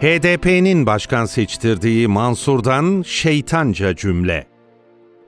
HDP'nin başkan seçtirdiği Mansur'dan şeytanca cümle.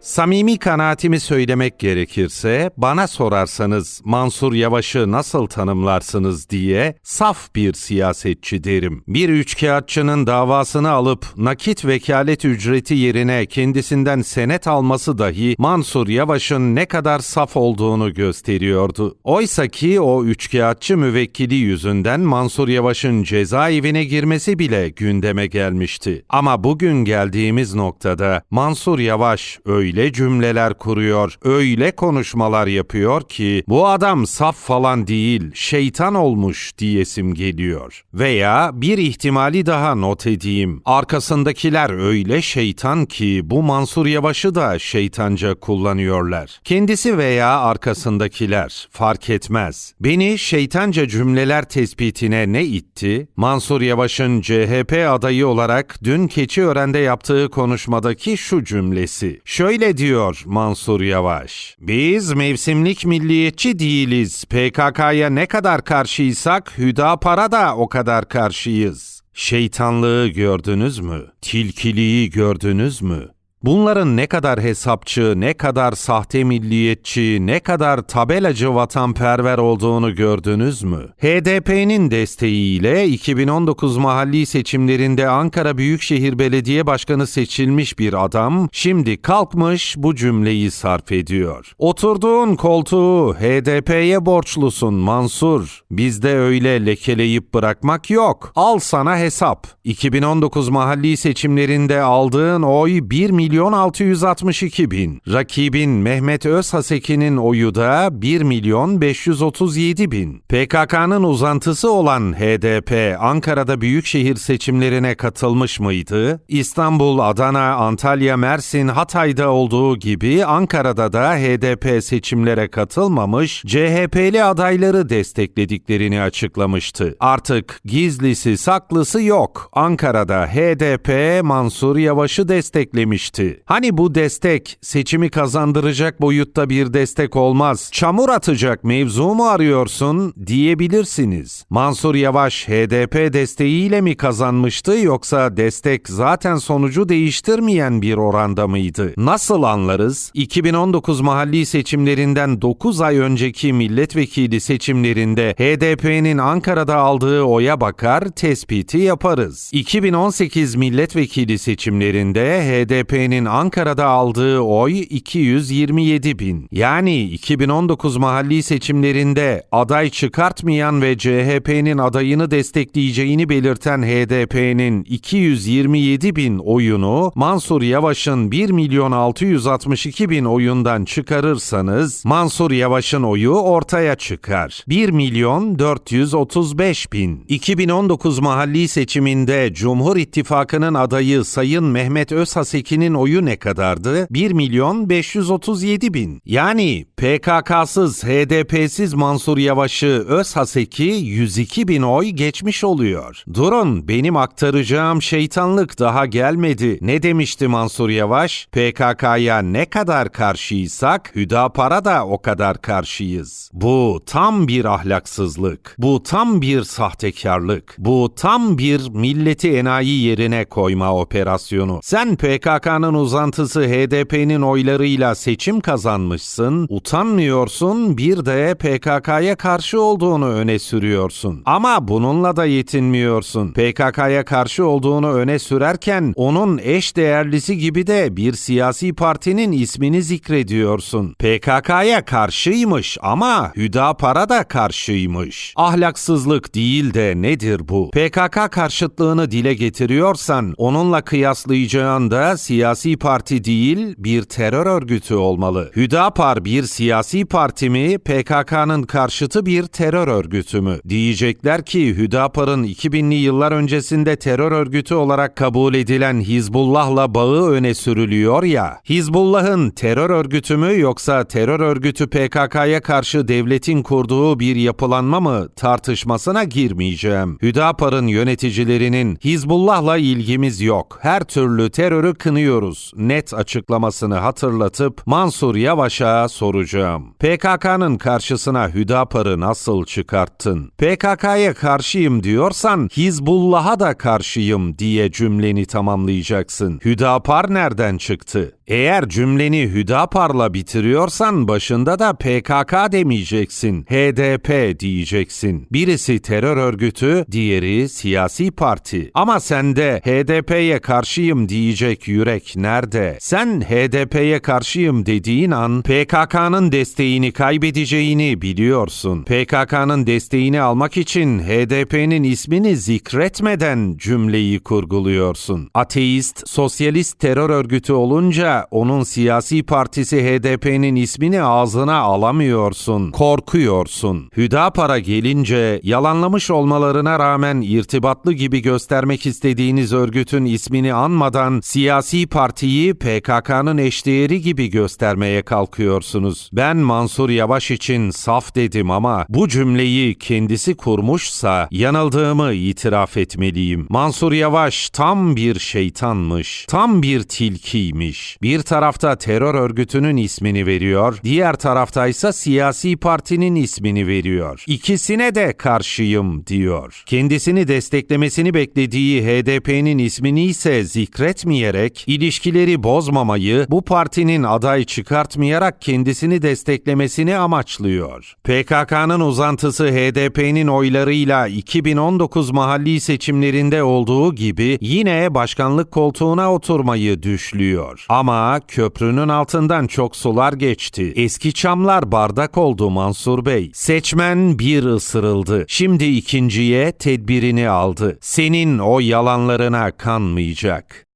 Samimi kanaatimi söylemek gerekirse, bana sorarsanız Mansur Yavaş'ı nasıl tanımlarsınız diye saf bir siyasetçi derim. Bir üçkağıtçının davasını alıp nakit vekalet ücreti yerine kendisinden senet alması dahi Mansur Yavaş'ın ne kadar saf olduğunu gösteriyordu. Oysa ki o üçkağıtçı müvekkili yüzünden Mansur Yavaş'ın cezaevine girmesi bile gündeme gelmişti. Ama bugün geldiğimiz noktada Mansur Yavaş öyle öyle cümleler kuruyor, öyle konuşmalar yapıyor ki bu adam saf falan değil, şeytan olmuş diyesim geliyor. Veya bir ihtimali daha not edeyim. Arkasındakiler öyle şeytan ki bu Mansur Yavaş'ı da şeytanca kullanıyorlar. Kendisi veya arkasındakiler fark etmez. Beni şeytanca cümleler tespitine ne itti? Mansur Yavaş'ın CHP adayı olarak dün Keçiören'de yaptığı konuşmadaki şu cümlesi. Şöyle Şöyle diyor Mansur Yavaş. Biz mevsimlik milliyetçi değiliz. PKK'ya ne kadar karşıysak Hüdapar'a da o kadar karşıyız. Şeytanlığı gördünüz mü? Tilkiliği gördünüz mü? Bunların ne kadar hesapçı, ne kadar sahte milliyetçi, ne kadar tabelacı vatanperver olduğunu gördünüz mü? HDP'nin desteğiyle 2019 mahalli seçimlerinde Ankara Büyükşehir Belediye Başkanı seçilmiş bir adam şimdi kalkmış bu cümleyi sarf ediyor. Oturduğun koltuğu HDP'ye borçlusun Mansur. Bizde öyle lekeleyip bırakmak yok. Al sana hesap. 2019 mahalli seçimlerinde aldığın oy 1 milyon milyon 662 bin. Rakibin Mehmet Özhaseki'nin oyu da 1 milyon 537 bin. PKK'nın uzantısı olan HDP Ankara'da büyükşehir seçimlerine katılmış mıydı? İstanbul, Adana, Antalya, Mersin, Hatay'da olduğu gibi Ankara'da da HDP seçimlere katılmamış, CHP'li adayları desteklediklerini açıklamıştı. Artık gizlisi saklısı yok. Ankara'da HDP Mansur Yavaş'ı desteklemişti etti. Hani bu destek seçimi kazandıracak boyutta bir destek olmaz. Çamur atacak mevzu mu arıyorsun diyebilirsiniz. Mansur Yavaş HDP desteğiyle mi kazanmıştı yoksa destek zaten sonucu değiştirmeyen bir oranda mıydı? Nasıl anlarız? 2019 mahalli seçimlerinden 9 ay önceki milletvekili seçimlerinde HDP'nin Ankara'da aldığı oya bakar tespiti yaparız. 2018 milletvekili seçimlerinde HDP'nin CHP'nin Ankara'da aldığı oy 227 bin. Yani 2019 mahalli seçimlerinde aday çıkartmayan ve CHP'nin adayını destekleyeceğini belirten HDP'nin 227 bin oyunu Mansur Yavaş'ın 1 milyon 662 bin oyundan çıkarırsanız Mansur Yavaş'ın oyu ortaya çıkar. 1 milyon 435 bin. 2019 mahalli seçiminde Cumhur İttifakı'nın adayı Sayın Mehmet Özhaseki'nin oyu ne kadardı? 1 milyon 537 bin. Yani PKK'sız, HDP'siz Mansur Yavaş'ı Özhaseki 102 bin oy geçmiş oluyor. Durun benim aktaracağım şeytanlık daha gelmedi. Ne demişti Mansur Yavaş? PKK'ya ne kadar karşıysak Hüdapar'a da o kadar karşıyız. Bu tam bir ahlaksızlık. Bu tam bir sahtekarlık. Bu tam bir milleti enayi yerine koyma operasyonu. Sen PKK'nın Başkanın uzantısı HDP'nin oylarıyla seçim kazanmışsın, utanmıyorsun bir de PKK'ya karşı olduğunu öne sürüyorsun. Ama bununla da yetinmiyorsun. PKK'ya karşı olduğunu öne sürerken onun eş değerlisi gibi de bir siyasi partinin ismini zikrediyorsun. PKK'ya karşıymış ama Hüdapar'a da karşıymış. Ahlaksızlık değil de nedir bu? PKK karşıtlığını dile getiriyorsan onunla kıyaslayacağın da siyasi siyasi parti değil bir terör örgütü olmalı. Hüdapar bir siyasi parti mi, PKK'nın karşıtı bir terör örgütü mü? Diyecekler ki Hüdapar'ın 2000'li yıllar öncesinde terör örgütü olarak kabul edilen Hizbullah'la bağı öne sürülüyor ya. Hizbullah'ın terör örgütü mü yoksa terör örgütü PKK'ya karşı devletin kurduğu bir yapılanma mı tartışmasına girmeyeceğim. Hüdapar'ın yöneticilerinin Hizbullah'la ilgimiz yok. Her türlü terörü kınıyoruz istiyoruz. Net açıklamasını hatırlatıp Mansur Yavaş'a soracağım. PKK'nın karşısına Hüdapar'ı nasıl çıkarttın? PKK'ya karşıyım diyorsan Hizbullah'a da karşıyım diye cümleni tamamlayacaksın. Hüdapar nereden çıktı? Eğer cümleni Hüdapar'la bitiriyorsan başında da PKK demeyeceksin. HDP diyeceksin. Birisi terör örgütü, diğeri siyasi parti. Ama sende HDP'ye karşıyım diyecek yürek nerede? Sen HDP'ye karşıyım dediğin an PKK'nın desteğini kaybedeceğini biliyorsun. PKK'nın desteğini almak için HDP'nin ismini zikretmeden cümleyi kurguluyorsun. Ateist, sosyalist terör örgütü olunca onun siyasi partisi HDP'nin ismini ağzına alamıyorsun. Korkuyorsun. Hüdapar'a gelince yalanlamış olmalarına rağmen irtibatlı gibi göstermek istediğiniz örgütün ismini anmadan siyasi partiyi PKK'nın eşdeğeri gibi göstermeye kalkıyorsunuz. Ben Mansur Yavaş için saf dedim ama bu cümleyi kendisi kurmuşsa yanıldığımı itiraf etmeliyim. Mansur Yavaş tam bir şeytanmış, tam bir tilkiymiş. Bir tarafta terör örgütünün ismini veriyor, diğer taraftaysa siyasi partinin ismini veriyor. İkisine de karşıyım diyor. Kendisini desteklemesini beklediği HDP'nin ismini ise zikretmeyerek ilişkileri bozmamayı, bu partinin aday çıkartmayarak kendisini desteklemesini amaçlıyor. PKK'nın uzantısı HDP'nin oylarıyla 2019 mahalli seçimlerinde olduğu gibi yine başkanlık koltuğuna oturmayı düşlüyor. Ama köprünün altından çok sular geçti. Eski çamlar bardak oldu Mansur Bey. Seçmen bir ısırıldı. Şimdi ikinciye tedbirini aldı. Senin o yalanlarına kanmayacak.